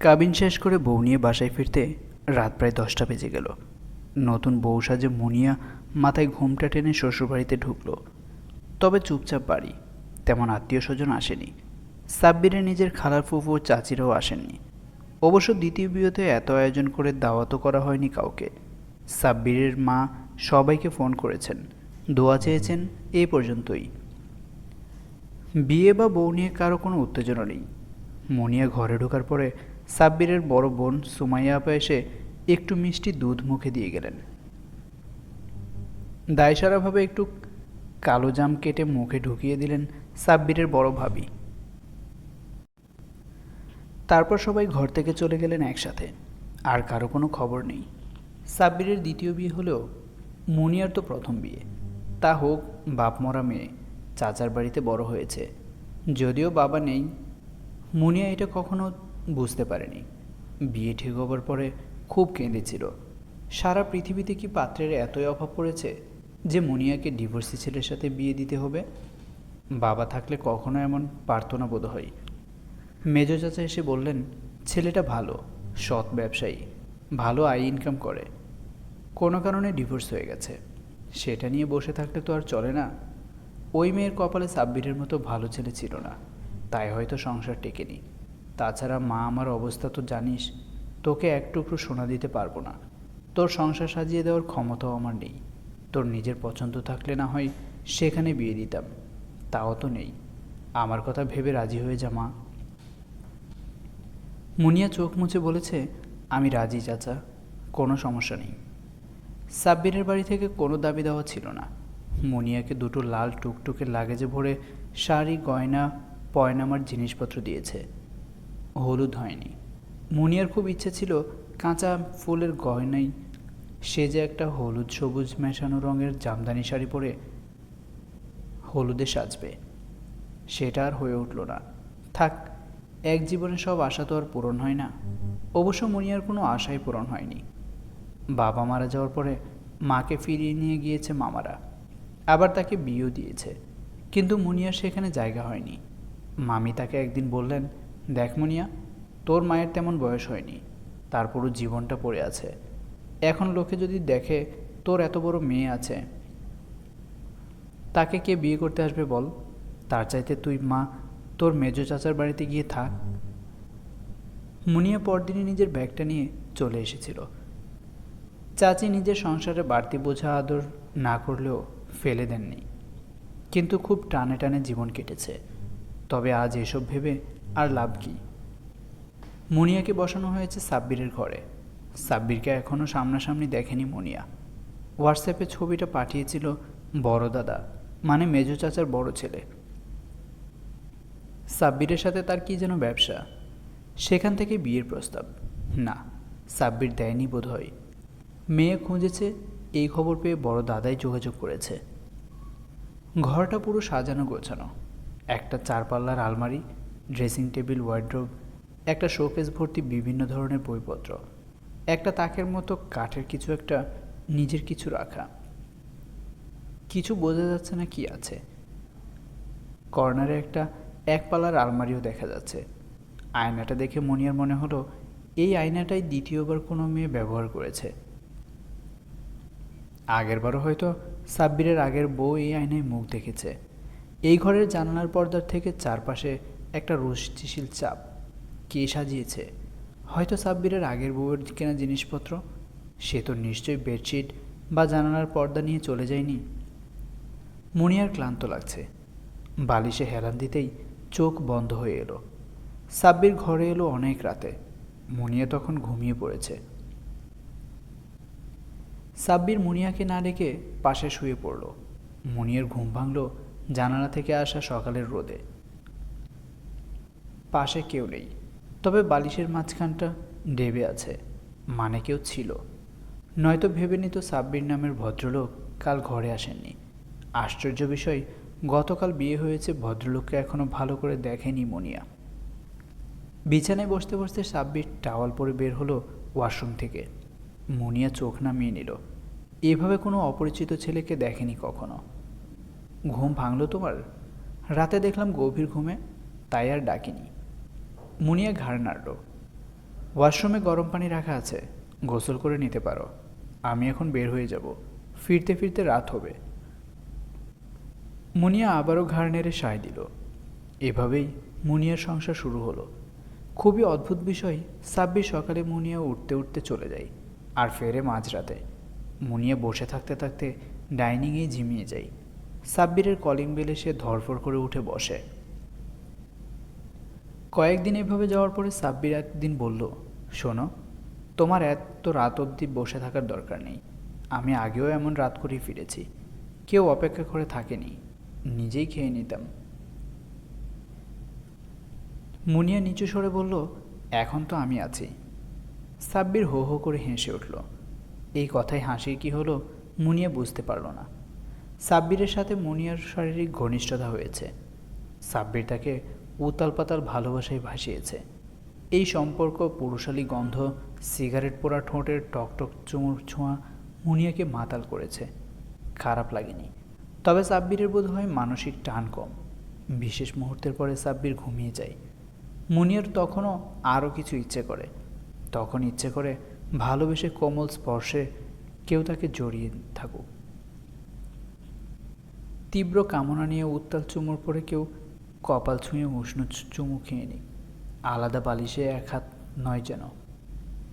কাবিন শেষ করে বউ নিয়ে বাসায় ফিরতে রাত প্রায় দশটা বেজে গেল। নতুন বউ সাজে মুনিয়া মাথায় ঘুমটা টেনে শ্বশুরবাড়িতে ঢুকলো। তবে চুপচাপ বাড়ি, তেমন আত্মীয় স্বজন আসেনি। সাব্বিরের নিজের খালার ফুফু চাচিরাও আসেননি। অবশ্য দ্বিতীয় বিয়েতে এত আয়োজন করে দাওয়াতও করা হয়নি কাউকে। সাব্বিরের মা সবাইকে ফোন করেছেন, দোয়া চেয়েছেন এই পর্যন্তই। বিয়ে বা বউ নিয়ে কারও কোনো উত্তেজনা নেই। মনিয়া ঘরে ঢোকার পরে সাব্বিরের বড় বোন সুমাইয়া আপা এসে একটু মিষ্টি দুধ মুখে দিয়ে গেলেন। দায়সারাভাবে একটু কালো জাম কেটে মুখে ঢুকিয়ে দিলেন সাব্বিরের বড় ভাবি। তারপর সবাই ঘর থেকে চলে গেলেন একসাথে, আর কারও কোনো খবর নেই। সাব্বিরের দ্বিতীয় বিয়ে হলেও মুনিয়ার তো প্রথম বিয়ে। তা হোক, বাপ মরা মেয়ে, চাচার বাড়িতে বড় হয়েছে। যদিও বাবা নেই, মুনিয়া এটা কখনো বুঝতে পারেনি। বিয়ে ঠিক হবার পরে খুব কেঁদেছিল। সারা পৃথিবীতে কি পাত্রের এতই অভাব পড়েছে যে মুনিয়াকে ডিভোর্সি ছেলের সাথে বিয়ে দিতে হবে? বাবা থাকলে কখনো এমন পারত না বোধ হয়। মেজো চাচা এসে বললেন, ছেলেটা ভালো, সৎ ব্যবসায়ী, ভালো আয় ইনকাম করে। কোনো কারণে ডিভোর্স হয়ে গেছে। সেটা নিয়ে বসে থাকলে তো আর চলে না। ওই মেয়ের কপালে সাব্বিরের মতো ভালো ছেলে ছিল না। তাই হয়তো সংসার টেকেনি। তাছাড়া মা আমার অবস্থা তো জানিস, তোকে এক টুকরো সোনা দিতে পারব না। তোর সংসার সাজিয়ে দেওয়ার ক্ষমতাও আমার নেই। তোর নিজের পছন্দ থাকলে না হয় সেখানে বিয়ে দিতাম, তাও তো নেই। আমার কথা ভেবে রাজি হয়ে যা, মা। মুনিয়া চোখ মুছে বলেছে, আমি রাজি, চাচা, কোনো সমস্যা নেই। সাব্বিরের বাড়ি থেকে কোনো দাবি দেওয়া ছিল না। মুনিয়াকে দুটো লাল টুকটুকে লাগেজে ভরে শাড়ি, গয়না, পয়নামার জিনিসপত্র দিয়েছে। হলুদ হয়নি। মুনিয়ার খুব ইচ্ছে ছিল কাঁচা ফুলের গয়নাই সে যে একটা হলুদ সবুজ মেশানো রঙের জামদানি শাড়ি পরে হলুদে সাজবে। সেটা আর হয়ে উঠল না। থাক, এক জীবনে সব আশা তো আর পূরণ হয় না। অবশ্য মুনিয়ার কোনো আশাই পূরণ হয়নি। বাবা মারা যাওয়ার পরে মাকে ফিরিয়ে নিয়ে গিয়েছে মামারা। আবার তাকে বিয়েও দিয়েছে। কিন্তু মুনিয়ার সেখানে জায়গা হয়নি। মামি তাকে একদিন বললেন দেখ মুনিয়া, তোর মায়ের তেমন বয়স হয়নি, তারপরও জীবনটা পড়ে আছে। এখন লোকে যদি দেখে তোর এত বড় মেয়ে আছে, তাকে কে বিয়ে করতে আসবে বল? তার চাইতে তুই মা, তোর মেজো চাচার বাড়িতে গিয়ে থাক। মুনিয়া পরদিনই নিজের ব্যাগটা নিয়ে চলে এসেছিল। চাচি নিজের সংসারে বাড়তি বোঝা আদর না করলেও ফেলে দেননি। কিন্তু খুব টানে টানে জীবন কেটেছে। তবে আজ এসব ভেবে আর লাভ কি? মনিয়াকে বসানো হয়েছে সাব্বিরের ঘরে। সাব্বিরকে এখনও সামনাসামনি দেখেনি মনিয়া। হোয়াটসঅ্যাপে ছবিটা পাঠিয়েছিল বড় দাদা মানে মেজো চাচার বড় ছেলে। সাব্বিরের সাথে তার কি যেন ব্যবসা? সেখান থেকে বিয়ের প্রস্তাব। না, সাব্বির দেয়নি বোধ হয় মেয়ে খুঁজেছে, এই খবর পেয়ে বড় দাদাই যোগাযোগ করেছে। ঘরটা পুরো সাজানো গোছানো। একটা চারপাল্লার আলমারি ড্রেসিং টেবিল, ওয়ার্ড্রোব, একটা শোকেস ভর্তি বিভিন্ন ধরনের বইপত্র, একটা তাকের মতো কাঠের কিছু, একটা নিজের কিছু রাখা। কিছু বোঝা যাচ্ছে না কি আছে। কর্নারে একটা একপালার আলমারিও দেখা যাচ্ছে। আয়নাটা দেখে মনিয়ার মনে হলো, এই আয়নাটাই দ্বিতীয়বার কোনো মেয়ে ব্যবহার করেছে। আগেরবারও হয়তো সাব্বিরের আগের বউ এই আয়নায় মুখ দেখেছে। এই ঘরের জানালার পর্দার থেকে চারপাশে একটা রুষ্টিশীল চাপ কে সাজিয়েছে? হয়তো সাব্বিরের আগের বউয়ের কেনা জিনিসপত্র? সে তো নিশ্চয়ই বেডশিট বা জানালার পর্দা নিয়ে চলে যায়নি। মুনিয়ার ক্লান্ত লাগছে। বালিশে হেলান দিতেই চোখ বন্ধ হয়ে এলো। সাব্বির ঘরে এলো অনেক রাতে। মুনিয়া তখন ঘুমিয়ে পড়েছে। সাব্বির মুনিয়াকে না ডেকে পাশে শুয়ে পড়ল। মুনিয়ার ঘুম ভাঙল জানালা থেকে আসা সকালের রোদে। পাশে কেউ নেই। তবে বালিশের মাঝখানটা ডেবে আছে মানে কেউ ছিল। নয়তো ভেবে নিত সাব্বির নামের ভদ্রলোক কাল ঘরে আসেননি। আশ্চর্য বিষয়, গতকাল বিয়ে হয়েছে ভদ্রলোককে এখনও ভালো করে দেখেনি মনিয়া। বিছানায় বসতে বসতে সাব্বির টাওয়াল পরে বের হলো ওয়াশরুম থেকে। মুনিয়া চোখ নামিয়ে নিল। এভাবে কোনো অপরিচিত ছেলেকে দেখেনি কখনো। ঘুম ভাঙলো তোমার? রাতে দেখলাম গভীর ঘুমে, তাই আর ডাকিনি। মুনিয়া ঘাড় নাড়ল। ওয়াশরুমে গরম পানি রাখা আছে, গোসল করে নিতে পারো। আমি এখন বের হয়ে যাব। ফিরতে ফিরতে রাত হবে। মুনিয়া আবারও ঘাড় নেড়ে সায় দিল। এভাবেই মুনিয়ার সংসার শুরু হলো। খুবই অদ্ভুত বিষয় সাব্বির সকালে মুনিয়া উঠতে উঠতে চলে যায়, আর ফেরে মাঝরাতে। মুনিয়া বসে থাকতে থাকতে ডাইনিংয়ে ঝিমিয়ে যায়। সাব্বিরের কলিং বেলে সে ধরফর করে উঠে বসে। কয়েকদিন এভাবে যাওয়ার পরে সাব্বির একদিন বলল, শোনো, তোমার এত রাত অবধি বসে থাকার দরকার নেই। আমি আগেও এমন রাত করেই ফিরেছি। কেউ অপেক্ষা করে থাকেনি। নিজেই খেয়ে নিতাম। মুনিয়া নিচু সরে বলল, এখন তো আমি আছি। সাব্বির হো হো করে হেসে উঠল। এই কথায় হাসির কি হলো মুনিয়া বুঝতে পারল না। সাব্বিরের সাথে মুনিয়ার শারীরিক ঘনিষ্ঠতা হয়েছে। সাব্বির তাকে উতাল পাতাল ভালোবাসায় ভাসিয়েছে। এই সম্পর্ক, পুরুষালী গন্ধ, সিগারেট পোড়া ঠোঁটের টকটক চুমুর ছোঁয়া মুনিয়াকে মাতাল করেছে। খারাপ লাগেনি। তবে সাব্বিরের বোধ হয় মানসিক টান কম। বিশেষ মুহূর্তের পরে সাব্বির ঘুমিয়ে যায়। মুনিয়ার তখনও আরও কিছু ইচ্ছে করে। তখন ইচ্ছে করে ভালোবেসে কোমল স্পর্শে কেউ তাকে জড়িয়ে থাকুক। তীব্র কামনা নিয়ে উত্তাল চুমুর পরে কেউ কপাল ছুঁয়ে উষ্ণ চুমু খেয়ে নিক আলাদা বালিশে এক হাত নয় যেন।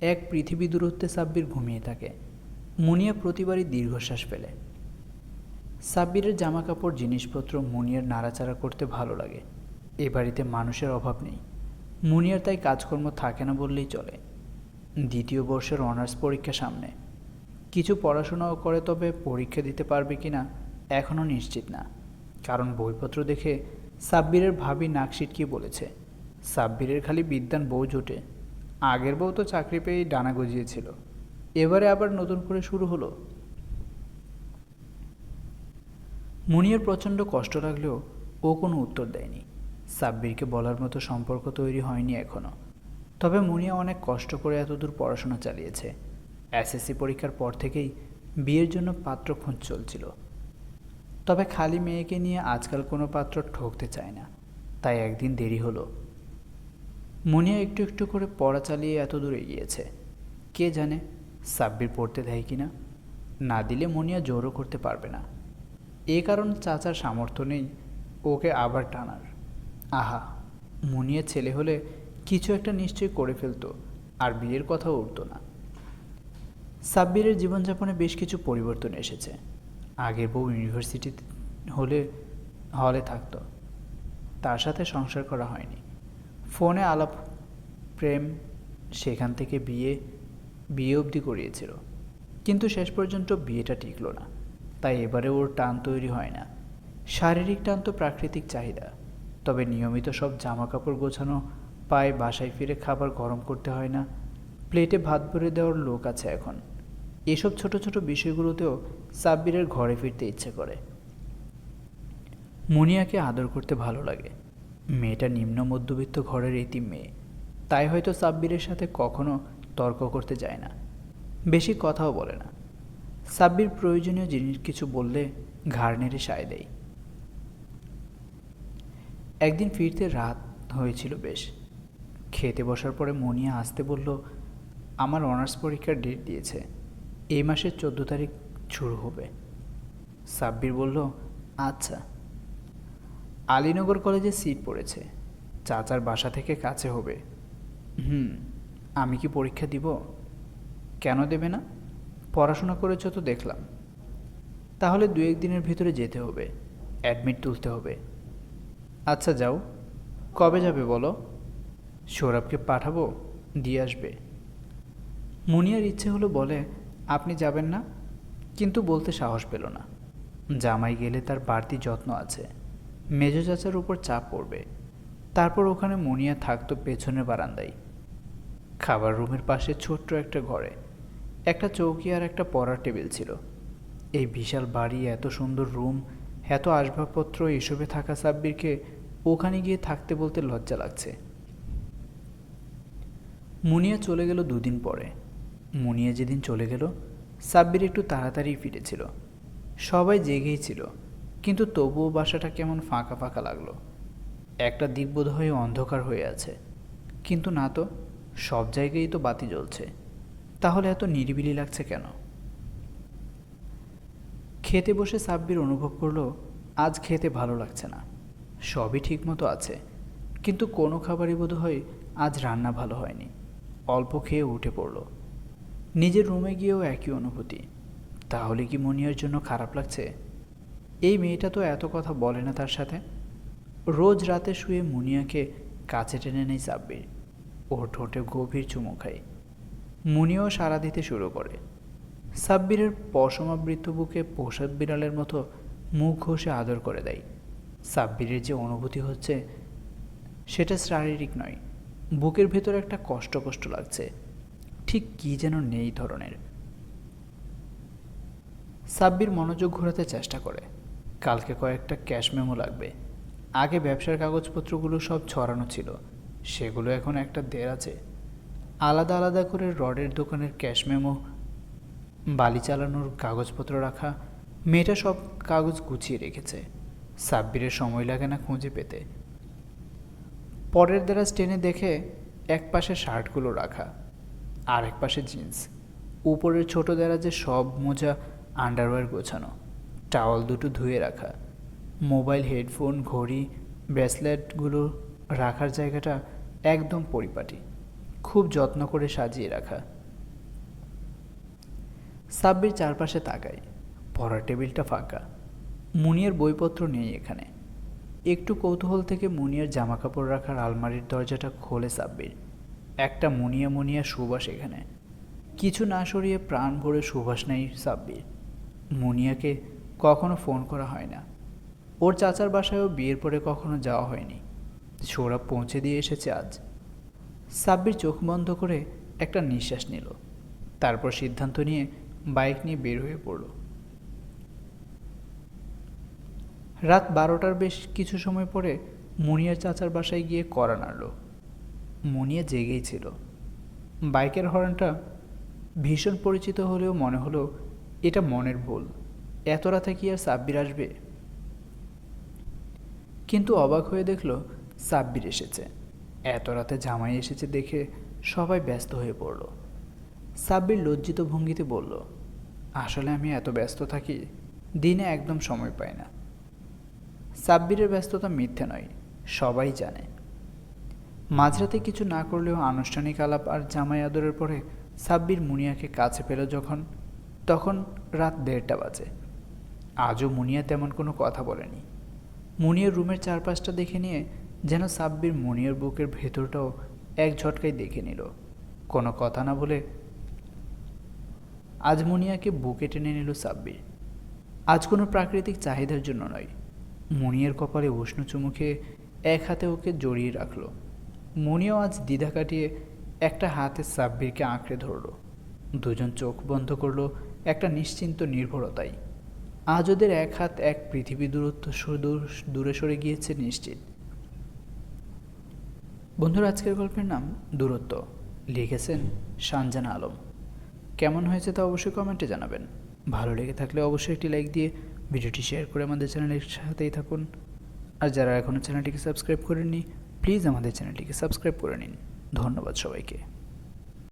এক পৃথিবী দূরত্বে সাব্বির ঘুমিয়ে থাকে। মুনিয়া প্রতিবারই দীর্ঘশ্বাস ফেলে। সাব্বিরের জামা কাপড় জিনিসপত্র মুনিয়ার নাড়াচাড়া করতে ভালো লাগে। এ বাড়িতে মানুষের অভাব নেই। মুনিয়ার তাই কাজকর্ম থাকে না বললেই চলে। দ্বিতীয় বর্ষের অনার্স পরীক্ষা সামনে। কিছু পড়াশোনাও করে তবে পরীক্ষা দিতে পারবে কি না এখনও নিশ্চিত না। কারণ বইপত্র দেখে সাব্বিরের ভাবি নাক সিটকিয়ে বলেছে, সাব্বিরের খালি বিদ্যান বউ জোটে। আগের বউ তো চাকরি পেয়েই ডানা গজিয়েছিল। এবারে আবার নতুন করে শুরু হলো। মুনিয়ার প্রচণ্ড কষ্ট লাগলেও ও কোনো উত্তর দেয়নি। সাব্বিরকে বলার মতো সম্পর্ক তৈরি হয়নি এখনও তবে মুনিয়া অনেক কষ্ট করে এতদূর পড়াশোনা চালিয়েছে। এসএসসি পরীক্ষার পর থেকেই বিয়ের জন্য পাত্র খোঁজ চলছিল। তবে খালি মেয়েকে নিয়ে আজকাল কোনো পাত্র ঠকতে চায় না। তাই একদিন দেরি হলো। মুনিয়া একটু একটু করে পড়া চালিয়ে এত দূর এগিয়েছে। কে জানে সাব্বির পড়তে দেয় কিনা না দিলে মুনিয়া জোরও করতে পারবে না। এ কারণ চাচার সামর্থ্য নেই, ওকে আবার টানার। আহা, মুনিয়া ছেলে হলে কিছু একটা নিশ্চয়ই করে ফেলতো, আর বিয়ের কথাও উঠতো না। সাব্বিরের জীবনযাপনে বেশ কিছু পরিবর্তন এসেছে। আগের বউ ইউনিভার্সিটি হলে হলে থাকতো। তার সাথে সংসার করা হয়নি। ফোনে আলাপ, প্রেম, সেখান থেকে বিয়ে বিয়ে অবধি করিয়েছিল। কিন্তু শেষ পর্যন্ত বিয়েটা টিকলো না। তাই এবারে ওর টান তৈরি হয় না। শারীরিক টান তো প্রাকৃতিক চাহিদা। তবে নিয়মিত সব জামা কাপড় গোছানো, পায়ে বাসায় ফিরে খাবার গরম করতে হয় না। প্লেটে ভাত ভরে দেওয়ার লোক আছে এখন। এসব ছোট ছোট বিষয়গুলোতেও সাব্বিরের ঘরে ফিরতে ইচ্ছে করে। মুনিয়াকে আদর করতে ভালো লাগে। মেয়েটা নিম্ন মধ্যবিত্ত ঘরের এটি মেয়ে। তাই হয়তো সাব্বিরের সাথে কখনো তর্ক করতে যায় না। বেশি কথাও বলে না। সাব্বির প্রয়োজনীয় জিনিস কিছু বললে ঘাড় নেড়ে সায় দেয়। একদিন ফিরতে রাত হয়েছিল বেশ। খেতে বসার পরে মনিয়া আসতে বলল, আমার অনার্স পরীক্ষার ডেট দিয়েছে। এই মাসের চোদ্দ তারিখ শুরু হবে। সাব্বির বলল আচ্ছা। আলীনগর কলেজে সিট পড়েছে। চাচার বাসা থেকে কাছে হবে। হুম, আমি কি পরীক্ষা দিব? কেন দেবে না? পড়াশোনা করেছ তো দেখলাম। তাহলে দু দিনের ভিতরে যেতে হবে, অ্যাডমিট তুলতে হবে। আচ্ছা যাও। কবে যাবে বলো? সৌরভকে পাঠাবো, দিয়ে আসবে। মুনিয়ার ইচ্ছে হলো বলে আপনি যাবেন না? কিন্তু বলতে সাহস পেল না। জামাই গেলে তার বাড়তি যত্ন আছে। মেজো চাচার উপর চাপ পড়বে। তারপর ওখানে মুনিয়া থাকতো পেছনের বারান্দায়। খাবার রুমের পাশে ছোট্ট একটা ঘরে। একটা চৌকি আর একটা পড়ার টেবিল ছিল। এই বিশাল বাড়ি, এত সুন্দর রুম, এত আসবাবপত্র, এসবে থাকা সাব্বিরকে ওখানে গিয়ে থাকতে বলতে লজ্জা লাগছে। মুনিয়া চলে গেল দুদিন পরে। মুনিয়া যেদিন চলে গেল, সাব্বির একটু তাড়াতাড়ি ফিরেছিল। সবাই জেগেই ছিল, কিন্তু তবুও বাসাটা কেমন ফাঁকা ফাঁকা লাগল। একটা দিক বোধ হয়ে অন্ধকার হয়ে আছে। কিন্তু না তো, সব জায়গায় তো বাতি জ্বলছে। তাহলে এত নিরিবিলি লাগছে কেন? খেতে বসে সাব্বির অনুভব করল, আজ খেতে ভালো লাগছে না। সবই ঠিকমতো আছে, কিন্তু কোনো খাবারই বোধ হয় আজ রান্না ভালো হয়নি। অল্প খেয়ে উঠে পড়ল। নিজের রুমে গিয়েও একই অনুভূতি। তাহলে কি মনিয়ার জন্য খারাপ লাগছে? এই মেয়েটা তো এত কথা বলে না তার সাথে। রোজ রাতে শুয়ে মুনিয়াকে কাছে টেনে নেই সাব্বির। ও ঠোঁটে গভীর চুমু খায়। মুনিয়াও সাড়া দিতে শুরু করে। সাব্বিরের পশমাবৃত বুকে পোষাক বিড়ালের মতো মুখ ঘষে আদর করে দেয়। সাব্বিরের যে অনুভূতি হচ্ছে, সেটা শারীরিক নয়, বুকের ভেতর একটা কষ্ট কষ্ট লাগছে। ঠিক কী যেন নেই ধরনের। সাব্বির মনোযোগ ঘোরাতে চেষ্টা করে। কালকে কয়েকটা ক্যাশ মেমো লাগবে। আগে ব্যবসার কাগজপত্রগুলো সব ছড়ানো ছিল। সেগুলো এখন একটা দের আছে। আলাদা আলাদা করে রডের দোকানের ক্যাশ মেমো, বালি চালানোর কাগজপত্র রাখা, মেয়েটা সব কাগজ গুছিয়ে রেখেছে। সাব্বিরের সময় লাগে না খুঁজে পেতে। পরের দেরাজ টেনে দেখে এক পাশে শার্টগুলো রাখা। আর এক পাশে জিন্স। উপরের ছোট দেরাজে সব মোজা, আন্ডারওয়্যার গোছানো। টাওয়াল দুটো ধুয়ে রাখা। মোবাইল হেডফোন, ঘড়ি, ব্রেসলেটগুলো রাখার জায়গাটা একদম পরিপাটি। খুব যত্ন করে সাজিয়ে রাখা। সাব্বির চারপাশে তাকায়। পড়ার টেবিলটা ফাঁকা। মুনিয়ার বইপত্র নেই এখানে। একটু কৌতূহল থেকে মুনিয়ার জামাকাপড় রাখার আলমারির দরজাটা খোলে সাব্বির। একটা মুনিয়া মুনিয়া সুবাস এখানে। কিছু না সরিয়ে প্রাণ ভরে সুবাস নেই সাব্বির। মুনিয়াকে কখনো ফোন করা হয় না। ওর চাচার বাসায়ও বিয়ের পরে কখনো যাওয়া হয়নি। সৌরভ পৌঁছে দিয়ে এসেছে আজ। সাব্বির চোখ বন্ধ করে একটা নিঃশ্বাস নিল। তারপর সিদ্ধান্ত নিয়ে বাইক নিয়ে বের হয়ে পড়ল। রাত বারোটার বেশ কিছু সময় পরে মুনিয়ার চাচার বাসায় গিয়ে করা নাড়ল। মুনিয়া জেগেই ছিল। বাইকের হর্নটা ভীষণ পরিচিত হলেও মনে হলো এটা মনের ভুল। এত রাতে কি আর সাব্বির আসবে? কিন্তু অবাক হয়ে দেখল সাব্বির এসেছে। এত রাতে জামাই এসেছে দেখে সবাই ব্যস্ত হয়ে পড়ল। সাব্বির লজ্জিত ভঙ্গিতে বলল, আসলে আমি এত ব্যস্ত থাকি, দিনে একদম সময় পাই না। সাব্বিরের ব্যস্ততা মিথ্যে নয়, সবাই জানে। মাঝরাতে কিছু না করলেও আনুষ্ঠানিক আলাপ আর জামাই আদরের পরে সাব্বির মুনিয়াকে কাছে পেল যখন, তখন রাত দেড়টা বাজে। আজও মুনিয়া তেমন কোনো কথা বলেনি। মুনিয়ার রুমের চারপাশটা দেখে নিয়ে যেন সাব্বির মুনিয়ার বুকের ভেতরটাও এক ঝটকায় দেখে নিল। কোনো কথা না বলে আজ মুনিয়াকে বুকে টেনে নিল সাব্বির। আজ কোনো প্রাকৃতিক চাহিদার জন্য নয়। মুনিয়ার কপালে উষ্ণ চুমুকে এক হাতে ওকে জড়িয়ে রাখল। মুনিয়াও আজ দ্বিধা কাটিয়ে একটা হাতে সাব্বিরকে আঁকড়ে ধরল। দুজন চোখ বন্ধ করল, একটা নিশ্চিন্ত নির্ভরতায় আজ ওদের এক হাত এক পৃথিবী দূরত্ব সুদূর দূরে সরে গিয়েছে নিশ্চিত। বন্ধুরা, আজকের গল্পের নাম দূরত্ব। লিখেছেন সানজানা আলম। কেমন হয়েছে তা অবশ্যই কমেন্টে জানাবেন। ভালো লেগে থাকলে অবশ্যই একটি লাইক দিয়ে ভিডিওটি শেয়ার করে আমাদের চ্যানেলের সাথেই থাকুন। আর যারা এখনও চ্যানেলটিকে সাবস্ক্রাইব করেননি প্লিজ আমাদের চ্যানেলটিকে সাবস্ক্রাইব করে নিন। ধন্যবাদ সবাইকে।